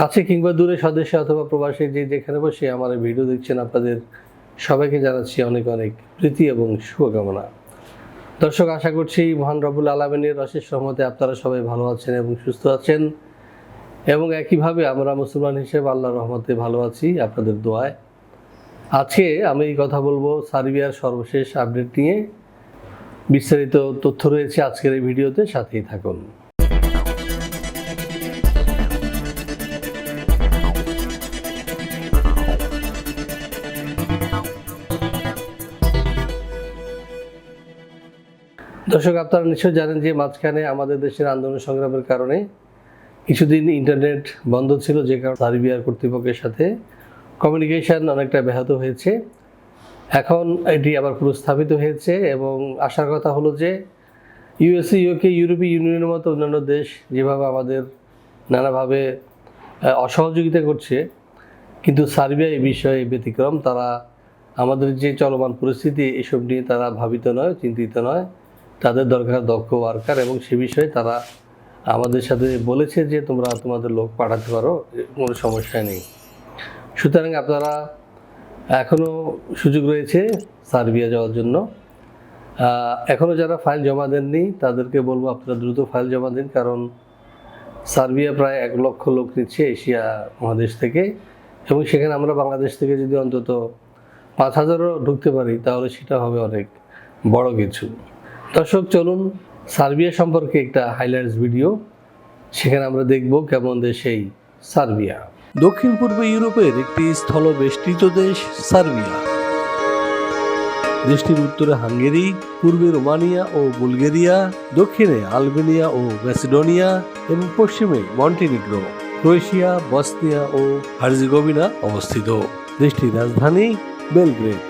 কাছে কিংবা দূরে স্বদেশে অথবা প্রবাসী যে যেখানে বসে আমার ভিডিও দেখছেন, আপনাদের সবাইকে জানাচ্ছি অনেক অনেক প্রীতি এবং শুভকামনা। দর্শক, আশা করছি মহান রবুল আলমিনের অশেষ রহমতে আপনারা সবাই ভালো আছেন এবং সুস্থ আছেন এবং একইভাবে আমরা মুসলমান হিসেবে আল্লাহর রহমতে ভালো আছি আপনাদের দোয়ায়। আজকে আমি এই কথা বলব সার্বিয়ার সর্বশেষ আপডেট নিয়ে। বিস্তারিত তথ্য রয়েছে আজকের এই ভিডিওতে, সাথেই থাকুন। দর্শক, আপনারা নিশ্চয় জানেন যে মাঝখানে আমাদের দেশের আন্দোলন সংগ্রামের কারণে কিছুদিন ইন্টারনেট বন্ধ ছিল, যে কারণে সার্বিয়ার কর্তৃপক্ষের সাথে কমিউনিকেশন অনেকটা ব্যাহত হয়েছে। এখন এটি আবার পুনঃস্থাপিত হয়েছে এবং আশার কথা হলো যে ইউএসএ ইউকে ইউরোপীয় ইউনিয়নের মতো অন্যান্য দেশ যেভাবে আমাদের নানাভাবে অসহযোগিতা করছে, কিন্তু সার্বিয়া এই বিষয়ে ব্যতিক্রম। তারা আমাদের যে চলমান পরিস্থিতি, এসব নিয়ে তারা ভাবিত নয়, চিন্তিত নয়। তাদের দরকার দক্ষ ওয়ার্কার এবং সে বিষয়ে তারা আমাদের সাথে বলেছে যে তোমরা তোমাদের লোক পাঠাতে পারো কোনো সমস্যা নেই। সুতরাং আপনারা এখনও সুযোগ রয়েছে সার্বিয়া যাওয়ার জন্য। এখনও যারা ফাইল জমা দেননি, তাদেরকে বলব আপনারা দ্রুত ফাইল জমা দিন, কারণ সার্বিয়া প্রায় এক লক্ষ লোক নিচ্ছে এশিয়া মহাদেশ থেকে। এবং সেখানে আমরা বাংলাদেশ থেকে যদি অন্তত পাঁচ হাজারও ঢুকতে পারি, তাহলে সেটা হবে অনেক বড় কিছু। দর্শক, চলুন সার্বিয়া সম্পর্কে একটা হাইলাইটস ভিডিও সেখানে আমরা দেখব কেমন দেশ এই সার্বিয়া। দক্ষিণ পূর্ব ইউরোপের একটি স্থলবেষ্টিত দেশ সার্বিয়া। দেশটির উত্তরে হাঙ্গেরি, পূর্বে রোমানিয়া ও বুলগেরিয়া, দক্ষিণে আলবেনিয়া ও ম্যাসিডোনিয়া, এবং পশ্চিমে মন্টিনিগ্রো, ক্রোয়েশিয়া, বসনিয়া ও হার্জিগোভিনা অবস্থিত। দেশটির রাজধানী বেলগ্রেড।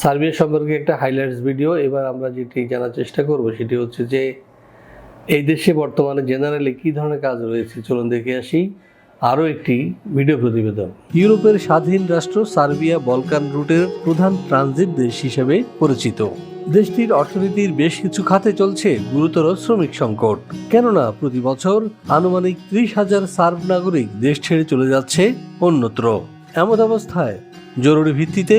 সার্বিয়া সম্পর্কে একটা হাইলাইটস ভিডিও এবার আমরা যেটি জানার চেষ্টা করব সেটি হচ্ছে যে, এই দেশে বর্তমানে জেনারেলি কী ধরনের কাজ রয়েছে? চলুন দেখে আসি। আরও একটি ভিডিও প্রতিবেদন। ইউরোপের স্বাধীন রাষ্ট্র সার্বিয়া বলকান রুটের প্রধান ট্রানজিট দেশ হিসেবে পরিচিত। দেশটির অর্থনীতির বেশ কিছু খাতে চলছে গুরুতর শ্রমিক সংকট। কেননা, প্রতি বছর আনুমানিক ত্রিশ হাজার সার্ব নাগরিক দেশ ছেড়ে চলে যাচ্ছে অন্যত্র। এমন অবস্থায় জরুরি ভিত্তিতে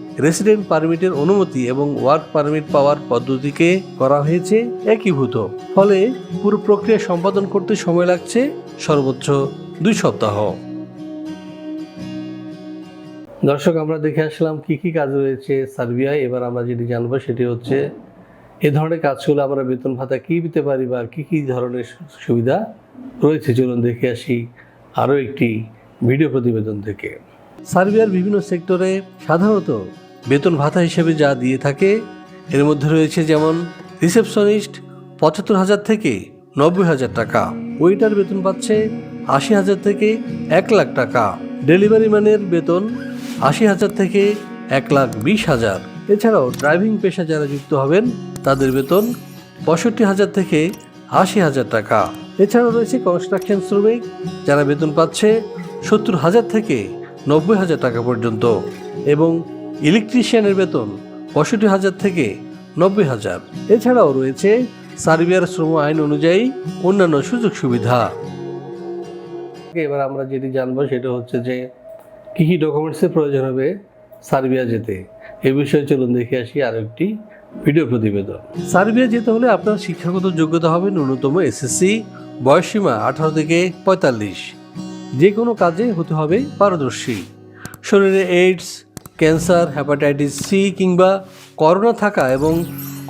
রেসিডেন্ট পারমিটের অনুমতি এবং ওয়ার্ক পারমিট পাওয়ার পদ্ধতিকে করা হয়েছে একীভূত। ফলে পুরো প্রক্রিয়া সম্পাদন করতে সময় লাগছে সর্বোচ্চ দুই সপ্তাহ। দর্শক, আমরা দেখে আসলাম কি কি কাজ রয়েছে সার্বিয়ায়। এবার আমরা যেটি জানব সেটি হচ্ছে এ ধরনের কাজগুলো আমরা বেতন ভাতা কী দিতে পারি বা কী কী ধরনের সুবিধা রয়েছে? চলুন দেখে আসি আরও একটি ভিডিও প্রতিবেদন থেকে। সার্বিয়ার বিভিন্ন সেক্টরে সাধারণত বেতন ভাতা হিসেবে যা দিয়ে থাকে, এর মধ্যে রয়েছে যেমন রিসেপশনিস্ট পঁচাত্তর হাজার থেকে নব্বই হাজার টাকা, ওয়েটার বেতন পাচ্ছে আশি হাজার থেকে এক লাখ টাকা, ডেলিভারি ম্যানের বেতন আশি হাজার থেকে এক লাখ বিশ হাজার। এছাড়াও ড্রাইভিং পেশা যারা যুক্ত হবেন, তাদের বেতন পঁয়ষট্টি হাজার থেকে আশি হাজার টাকা। এছাড়াও রয়েছে কনস্ট্রাকশন শ্রমিক, যারা বেতন পাচ্ছে সত্তর হাজার থেকে নব্বই হাজার টাকা পর্যন্ত এবং ইলেকট্রিশিয়ানের বেতন পঁয়ষট্টি হাজার থেকে নব্বই হাজার। এছাড়াও রয়েছে সার্বিয়ার শ্রম আইন অনুযায়ী অন্যান্য সুযোগ সুবিধা। এবার আমরা যেটি জানব সেটা হচ্ছে যে কী কী ডকুমেন্টসের প্রয়োজন হবে সার্বিয়া যেতে। এ বিষয়ে চলুন দেখে আসি আর একটি ভিডিও প্রতিবেদন। সার্বিয়া যেতে হলে আপনার শিক্ষাগত যোগ্যতা হবে ন্যূনতম এসএসসি, বয়সসীমা আঠারো থেকে পঁয়তাল্লিশ। যে কোনো কাজে হতে হবে পারদর্শী। শরীরে এইডস ক্যান্সার হ্যাপাটাইটিস সি কিংবা করোনা থাকা এবং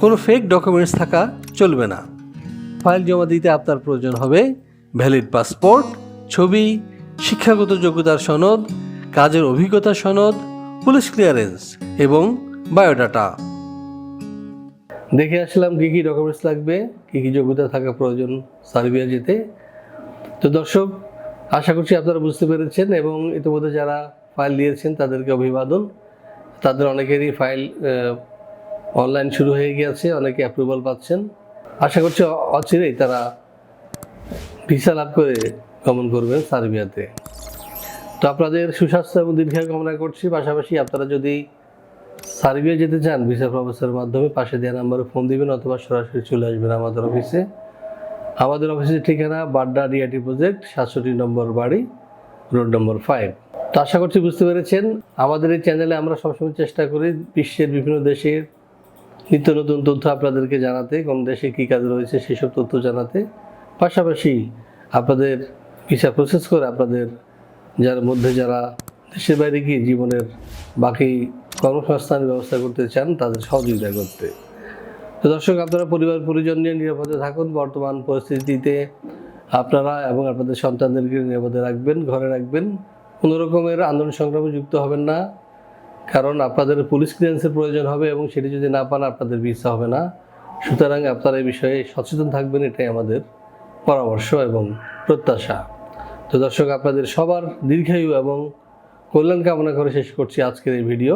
কোনো ফেক ডকুমেন্টস থাকা চলবে না। ফাইল জমা দিতে আপনার প্রয়োজন হবে ভ্যালিড পাসপোর্ট ছবি, শিক্ষাগত যোগ্যতার সনদ, কাজের অভিজ্ঞতা সনদ পুলিশ ক্লিয়ারেন্স এবং বায়োডাটা দেখে আসলাম কী কী ডকুমেন্টস লাগবে, কী কী যোগ্যতা থাকা প্রয়োজন সার্বিয়া যেতে। তো দর্শক আশা করছি আপনারা বুঝতে পেরেছেন এবং ইতিমধ্যে যারা ফাইল দিয়েছেন তাদেরকে অভিবাদন। তাদের অনেকেরই ফাইল অনলাইন শুরু হয়ে গিয়েছে, অনেকে অ্যাপ্রুভাল পাচ্ছেন। আশা করছি অচিরেই তারা ভিসা লাভ করে গমন করবেন সার্বিয়াতে। তো আপনাদের সুস্বাস্থ্য এবং দীর্ঘায়ু কামনা করছি, পাশাপাশি আপনারা যদি সার্বিয়া যেতে চান ভিসা প্রফেসরের মাধ্যমে, পাশে দেওয়া নাম্বারে ফোন দিবেন অথবা সরাসরি চলে আসবেন আমাদের অফিসে আমাদের অফিসের ঠিকানা বাড্ডা ডিআইটি প্রজেক্ট, সাতষট্টি নম্বর বাড়ি, রোড নম্বর ফাইভ তো আশা করছি বুঝতে পেরেছেন, আমাদের এই চ্যানেলে আমরা সবসময় চেষ্টা করি বিশ্বের বিভিন্ন দেশের নিত্য নতুন তথ্য আপনাদেরকে জানাতে, কোন দেশে কী কাজ রয়েছে সেসব তথ্য জানাতে। পাশাপাশি আপনাদের ভিসা প্রসেস করে আপনাদের যার মধ্যে যারা দেশের বাইরে গিয়ে জীবনের বাকি কর্মসংস্থানের ব্যবস্থা করতে চান, তাদের সহযোগিতা করতে। দর্শক, আপনারা পরিবার, পরিজন নিয়ে নিরাপদে থাকুন। বর্তমান পরিস্থিতিতে আপনারা এবং আপনাদের সন্তানদেরকে নিরাপদে রাখবেন, ঘরে রাখবেন। কোনো রকমের আন্দোলন সংগ্রামে যুক্ত হবেন না, কারণ আপনাদের পুলিশ ক্লিয়ারেন্সের প্রয়োজন হবে এবং সেটি যদি না পান আপনাদের ভিসা হবে না। সুতরাং আপনারা এই বিষয়ে সচেতন থাকবেন, এটাই আমাদের পরামর্শ এবং প্রত্যাশা। তো দর্শক, আপনাদের সবার দীর্ঘায়ু এবং কল্যাণ কামনা করে শেষ করছি আজকের এই ভিডিও।